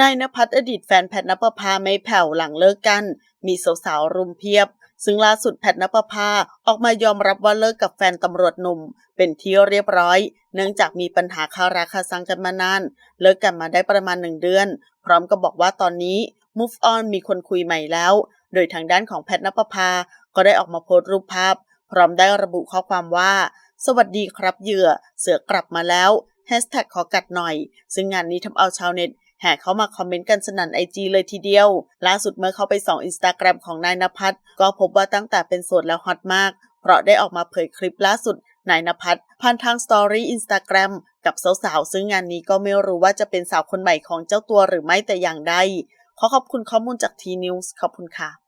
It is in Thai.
นายนภัสอดีตแฟนแพทนปภาไม่แผ่วหลังเลิกกัน มีสาวๆรุมเพียบ ซึ่งล่าสุดแพทนปภาออกมายอมรับว่าเลิกกับแฟนตำรวจหนุ่ม เป็นที่เรียบร้อย เนื่องจากมีปัญหาคาราคาซังกันมานาน เลิกกันมาได้ประมาณหนึ่งเดือน พร้อมกับบอกว่าตอนนี้ move on มีคนคุยใหม่แล้ว โดยทางด้านของแพทนปภาก็ได้ออกมาโพสต์รูปภาพ พร้อมได้ระบุข้อความว่า สวัสดีครับเหยื่อ เสือกลับมาแล้วแฮชแท็กขอกัดหน่อย ซึ่งงานนี้ทำเอาชาวเน็ต แห่เข้ามาคอมเมนต์กันสนั่นไอจีเลยทีเดียว ล่าสุดเมื่อเข้าไปส่องอินสตาแกรมของนายนภัสก็พบว่าตั้งแต่เป็นโสดแล้วฮอตมาก เพราะได้ออกมาเผยคลิปล่าสุดนายนภัสผ่านทางสตอรี่อินสตาแกรมกับสาวๆ ซึ่งงานนี้ก็ไม่รู้ว่าจะเป็นสาวคนใหม่ของเจ้าตัวหรือไม่แต่อย่างใดขอขอบคุณข้อมูลจากทีนิวส์ขอบคุณค่ะ